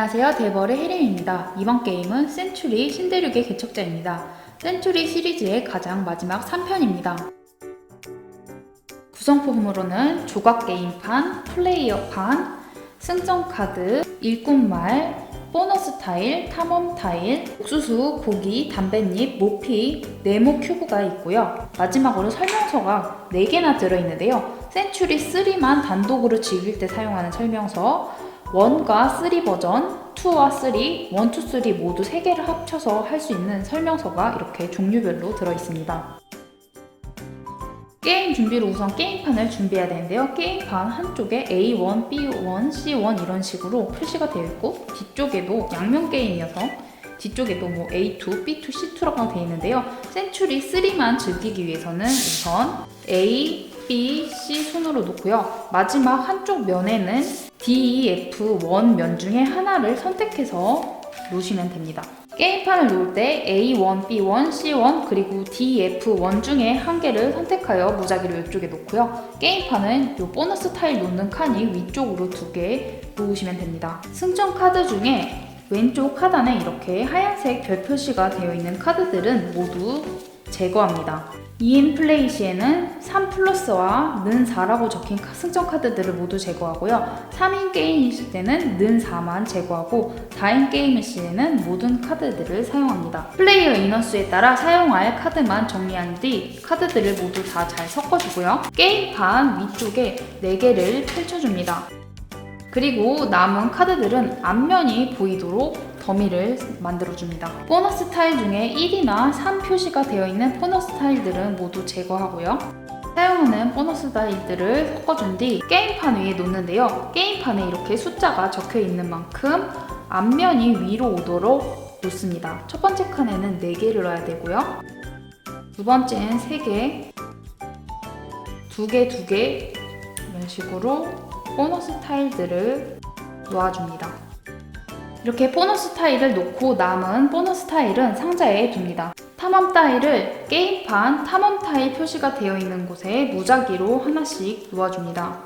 안녕하세요. 데버의 혜림입니다. 이번 게임은 센츄리 신대륙의 개척자입니다. 센츄리 시리즈의 가장 마지막 3편입니다. 구성품으로는 조각 게임판, 플레이어판, 승전 카드, 일꾼말, 보너스 타일, 탐험 타일, 옥수수, 고기, 담뱃잎, 모피, 네모 큐브가 있고요. 마지막으로 설명서가 4개나 들어있는데요. 센츄리 3만 단독으로 즐길 때 사용하는 설명서, 1과 3 버전, 2와 3, 1, 2, 3 모두 3개를 합쳐서 할 수 있는 설명서가 이렇게 종류별로 들어있습니다. 게임 준비로 우선 게임판을 준비해야 되는데요. 게임판 한쪽에 A1, B1, C1 이런 식으로 표시가 되어 있고 뒤쪽에도 양면 게임이어서 뒤쪽에도 뭐 A2, B2, C2라고 되어 있는데요. 센츄리 3만 즐기기 위해서는 우선 A, B, C 순으로 놓고요. 마지막 한쪽 면에는 D, E, F, 1면 중에 하나를 선택해서 놓으시면 됩니다. 게임판을 놓을 때 A1, B1, C1 그리고 D, F, 1 중에 한 개를 선택하여 무작위로 이쪽에 놓고요. 게임판은 이 보너스 타일 놓는 칸이 위쪽으로 두 개 놓으시면 됩니다. 승전 카드 중에 왼쪽 하단에 이렇게 하얀색 별 표시가 되어 있는 카드들은 모두 제거합니다. 2인 플레이 시에는 3 플러스와 는 4라고 적힌 카- 승전 카드들을 모두 제거하고요. 3인 게임일 때는 는 4만 제거하고 4인 게임일 시에는 모든 카드들을 사용합니다. 플레이어 인원수에 따라 사용할 카드만 정리한 뒤 카드들을 모두 다 잘 섞어주고요. 게임판 위쪽에 4개를 펼쳐줍니다. 그리고 남은 카드들은 앞면이 보이도록 더미를 만들어줍니다. 보너스 타일 중에 1이나 3 표시가 되어 있는 보너스 타일들은 모두 제거하고요. 사용하는 보너스 타일들을 섞어준 뒤 게임판 위에 놓는데요. 게임판에 이렇게 숫자가 적혀 있는 만큼 앞면이 위로 오도록 놓습니다. 첫 번째 칸에는 4개를 넣어야 되고요. 두 번째는 3개, 2개, 2개 이런 식으로 보너스 타일들을 놓아줍니다. 이렇게 보너스 타일을 놓고 남은 보너스 타일은 상자에 둡니다. 탐험 타일을 게임판 탐험 타일 표시가 되어 있는 곳에 무작위로 하나씩 놓아줍니다.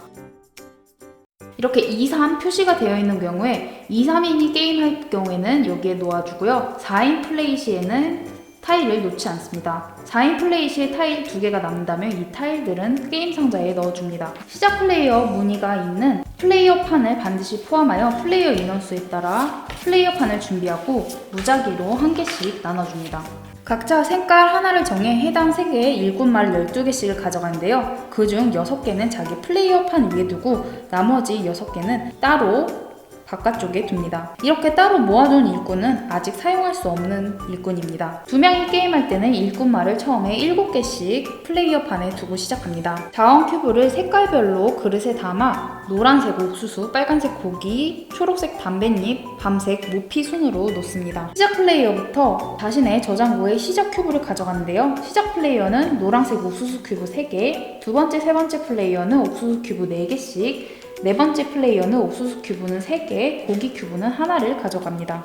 이렇게 2, 3 표시가 되어 있는 경우에 2, 3인이 게임할 경우에는 여기에 놓아주고요. 4인 플레이 시에는 타일을 놓지 않습니다. 4인 플레이 시에 타일 2개가 남는다면 이 타일들은 게임 상자에 넣어줍니다. 시작 플레이어 무늬가 있는 플레이어 판을 반드시 포함하여 플레이어 인원수에 따라 플레이어 판을 준비하고 무작위로 한 개씩 나눠줍니다. 각자 색깔 하나를 정해 해당 3개의 일꾼말 12개씩을 가져가는데요. 그중 6개는 자기 플레이어 판 위에 두고 나머지 6개는 따로 바깥쪽에 둡니다. 이렇게 따로 모아둔 일꾼은 아직 사용할 수 없는 일꾼입니다. 두 명이 게임할 때는 일꾼말을 처음에 7개씩 플레이어 판에 두고 시작합니다. 자원 큐브를 색깔별로 그릇에 담아 노란색 옥수수, 빨간색 고기, 초록색 담뱃잎, 밤색 모피 순으로 놓습니다. 시작 플레이어부터 자신의 저장고에 시작 큐브를 가져가는데요. 시작 플레이어는 노란색 옥수수 큐브 3개, 두 번째, 세 번째 플레이어는 옥수수 큐브 4개씩, 네 번째 플레이어는 옥수수 큐브는 3개, 고기 큐브는 하나를 가져갑니다.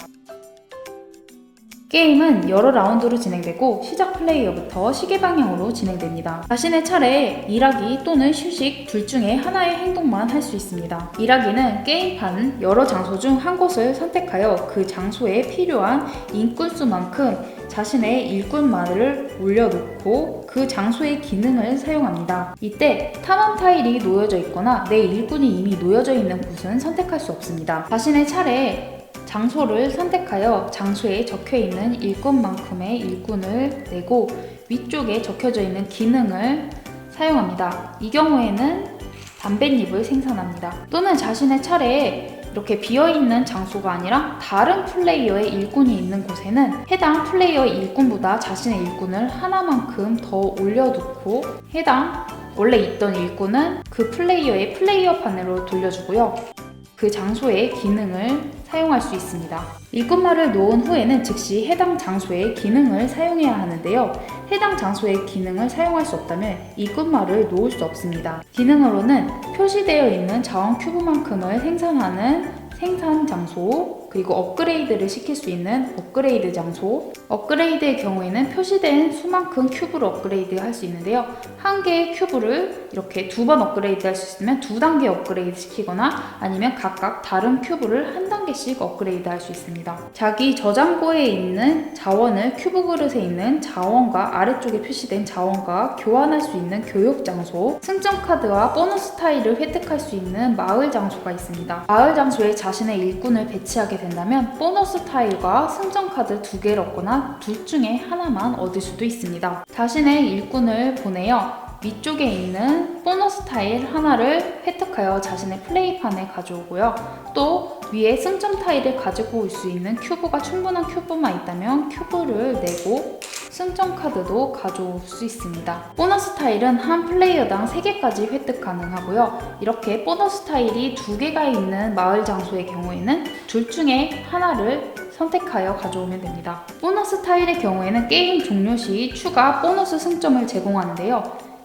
게임은 여러 라운드로 진행되고 시작 플레이어부터 시계 방향으로 진행됩니다. 자신의 차례에 일하기 또는 휴식 둘 중에 하나의 행동만 할 수 있습니다. 일하기는 게임판 여러 장소 중 한 곳을 선택하여 그 장소에 필요한 인꾼 수만큼 자신의 일꾼말을 올려놓고 그 장소의 기능을 사용합니다. 이때 탐험 타일이 놓여져 있거나 내 일꾼이 이미 놓여져 있는 곳은 선택할 수 없습니다. 자신의 차례에 장소를 선택하여 장소에 적혀 있는 일꾼만큼의 일꾼을 내고 위쪽에 적혀져 있는 기능을 사용합니다. 이 경우에는 담뱃잎을 생산합니다. 또는 자신의 차례에 이렇게 비어있는 장소가 아니라 다른 플레이어의 일꾼이 있는 곳에는 해당 플레이어의 일꾼보다 자신의 일꾼을 하나만큼 더 올려놓고 해당 원래 있던 일꾼은 그 플레이어의 플레이어 판으로 돌려주고요. 그 장소의 기능을 사용할 수 있습니다. 일꾼말을 놓은 후에는 즉시 해당 장소의 기능을 사용해야 하는데요. 해당 장소의 기능을 사용할 수 없다면 일꾼말을 놓을 수 없습니다. 기능으로는 표시되어 있는 자원 큐브만큼을 생산하는 생산 장소, 그리고 업그레이드를 시킬 수 있는 업그레이드 장소. 업그레이드의 경우에는 표시된 수만큼 큐브를 업그레이드 할 수 있는데요. 한 개의 큐브를 이렇게 두 번 업그레이드 할 수 있으면 두 단계 업그레이드 시키거나 아니면 각각 다른 큐브를 한 단계씩 업그레이드 할 수 있습니다. 자기 저장고에 있는 자원을 큐브 그릇에 있는 자원과 아래쪽에 표시된 자원과 교환할 수 있는 교육 장소, 승점 카드와 보너스 타일을 획득할 수 있는 마을 장소가 있습니다. 마을 장소에 자신의 일꾼을 배치하게 된다면 보너스 타일과 승점 카드 두 개를 얻거나 둘 중에 하나만 얻을 수도 있습니다. 자신의 일꾼을 보내어 위쪽에 있는 보너스 타일 하나를 획득하여 자신의 플레이판에 가져오고요. 또 위에 승점 타일을 가지고 올 수 있는 큐브가 충분한 큐브만 있다면 큐브를 내고 승점 카드도 가져올 수 있습니다. 보너스 타일은 한 플레이어당 3개까지 획득 가능하고요. 이렇게 보너스 타일이 2개가 있는 마을 장소의 경우에는 둘 중에 하나를 선택하여 가져오면 됩니다. 보너스 타일의 경우에는 게임 종료 시 추가 보너스 승점을 제공하는데요.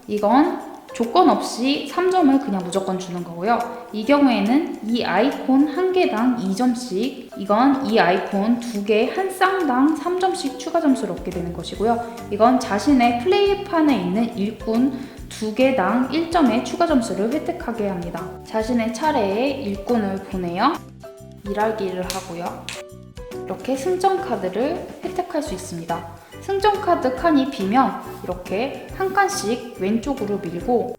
이건 조건 없이 3점을 그냥 무조건 주는 거고요. 이 경우에는 이 아이콘 한 개당 2점씩, 이건 이 아이콘 두 개 한 쌍당 3점씩 추가 점수를 얻게 되는 것이고요. 이건 자신의 플레이판에 있는 일꾼 두 개당 1점의 추가 점수를 획득하게 합니다. 자신의 차례에 일꾼을 보내어 일하기를 하고요. 이렇게 승점 카드를 획득할 수 있습니다. 승점 카드 칸이 비면 이렇게 한 칸씩 왼쪽으로 밀고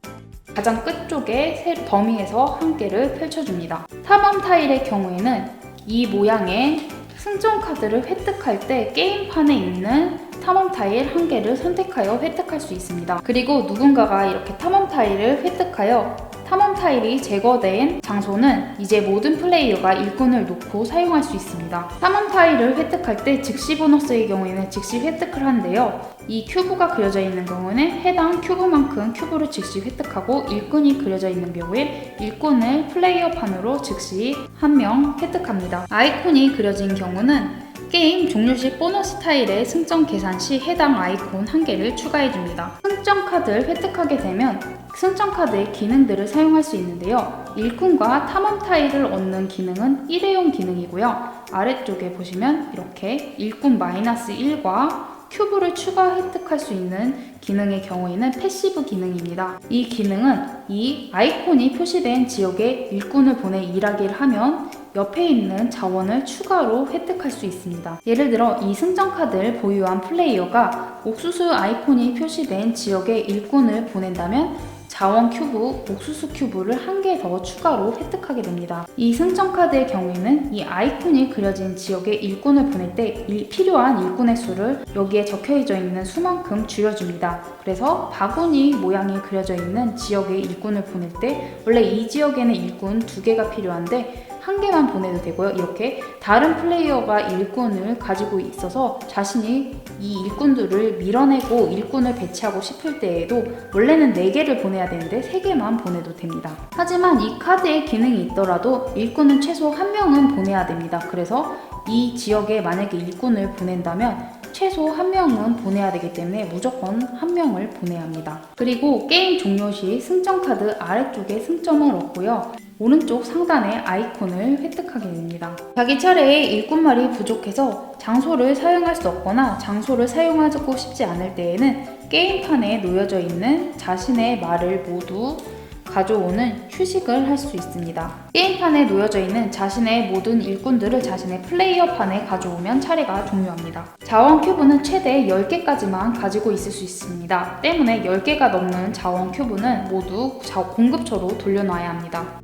가장 끝쪽에 세 더미에서 한 개를 펼쳐줍니다. 탐험 타일의 경우에는 이 모양의 승점 카드를 획득할 때 게임판에 있는 탐험 타일 한 개를 선택하여 획득할 수 있습니다. 그리고 누군가가 이렇게 탐험 타일을 획득하여 탐험 타일이 제거된 장소는 이제 모든 플레이어가 일꾼을 놓고 사용할 수 있습니다. 탐험 타일을 획득할 때 즉시 보너스의 경우에는 즉시 획득을 하는데요. 이 큐브가 그려져 있는 경우는 해당 큐브만큼 큐브를 즉시 획득하고 일꾼이 그려져 있는 경우에 일꾼을 플레이어 판으로 즉시 한 명 획득합니다. 아이콘이 그려진 경우는 게임 종료 시 보너스 타일의 승점 계산 시 해당 아이콘 한 개를 추가해줍니다. 승점 카드를 획득하게 되면 승점 카드의 기능들을 사용할 수 있는데요. 일꾼과 탐험 타일을 얻는 기능은 일회용 기능이고요. 아래쪽에 보시면 이렇게 일꾼 마이너스 1과 큐브를 추가 획득할 수 있는 기능의 경우에는 패시브 기능입니다. 이 기능은 이 아이콘이 표시된 지역에 일꾼을 보내 일하기를 하면 옆에 있는 자원을 추가로 획득할 수 있습니다. 예를 들어 이 승전 카드를 보유한 플레이어가 옥수수 아이콘이 표시된 지역에 일꾼을 보낸다면 자원 큐브, 옥수수 큐브를 한 개 더 추가로 획득하게 됩니다. 이 승전 카드의 경우에는 이 아이콘이 그려진 지역에 일꾼을 보낼 때 일, 필요한 일꾼의 수를 여기에 적혀져 있는 수만큼 줄여줍니다. 그래서 바구니 모양이 그려져 있는 지역에 일꾼을 보낼 때 원래 이 지역에는 일꾼 두 개가 필요한데 한 개만 보내도 되고요. 이렇게 다른 플레이어가 일꾼을 가지고 있어서 자신이 이 일꾼들을 밀어내고 일꾼을 배치하고 싶을 때에도 원래는 네 개를 보내야 되는데 세 개만 보내도 됩니다. 하지만 이 카드에 기능이 있더라도 일꾼은 최소 한 명은 보내야 됩니다. 그래서 이 지역에 만약에 일꾼을 보낸다면 최소 한 명은 보내야 되기 때문에 무조건 한 명을 보내야 합니다. 그리고 게임 종료 시 승점 카드 아래쪽에 승점을 얻고요. 오른쪽 상단에 아이콘을 획득하게 됩니다. 자기 차례에 일꾼말이 부족해서 장소를 사용할 수 없거나 장소를 사용하고 싶지 않을 때에는 게임판에 놓여져 있는 자신의 말을 모두 가져오는 휴식을 할 수 있습니다. 게임판에 놓여져 있는 자신의 모든 일꾼들을 자신의 플레이어판에 가져오면 차례가 종료합니다. 자원 큐브는 최대 10개까지만 가지고 있을 수 있습니다. 때문에 10개가 넘는 자원 큐브는 모두 공급처로 돌려놔야 합니다.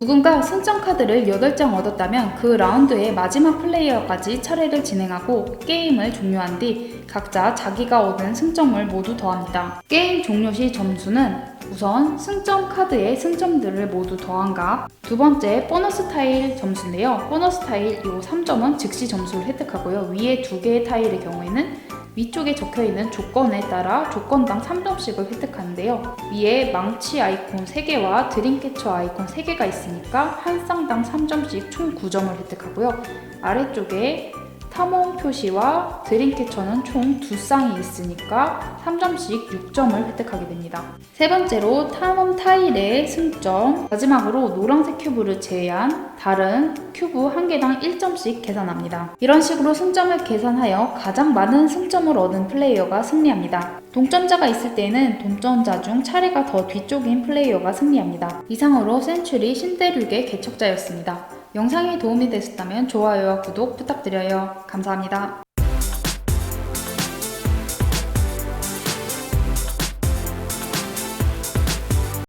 누군가 승점 카드를 8장 얻었다면 그 라운드의 마지막 플레이어까지 차례를 진행하고 게임을 종료한 뒤 각자 자기가 얻은 승점을 모두 더합니다. 게임 종료 시 점수는 우선 승점 카드의 승점들을 모두 더한 값, 두 번째 보너스 타일 점수인데요. 보너스 타일 이 3점은 즉시 점수를 획득하고요. 위에 두 개의 타일의 경우에는 위쪽에 적혀 있는 조건에 따라 조건당 3점씩을 획득하는데요. 위에 망치 아이콘 3개와 드림캐쳐 아이콘 3개가 있으니까 한 쌍당 3점씩 총 9점을 획득하고요. 아래쪽에 탐험 표시와 드림캐쳐는 총 두 쌍이 있으니까 3점씩 6점을 획득하게 됩니다. 세 번째로 탐험 타일의 승점, 마지막으로 노란색 큐브를 제외한 다른 큐브 한 개당 1점씩 계산합니다. 이런 식으로 승점을 계산하여 가장 많은 승점을 얻은 플레이어가 승리합니다. 동점자가 있을 때는 동점자 중 차례가 더 뒤쪽인 플레이어가 승리합니다. 이상으로 센츄리 신대륙의 개척자였습니다. 영상이 도움이 되셨다면 좋아요와 구독 부탁드려요. 감사합니다.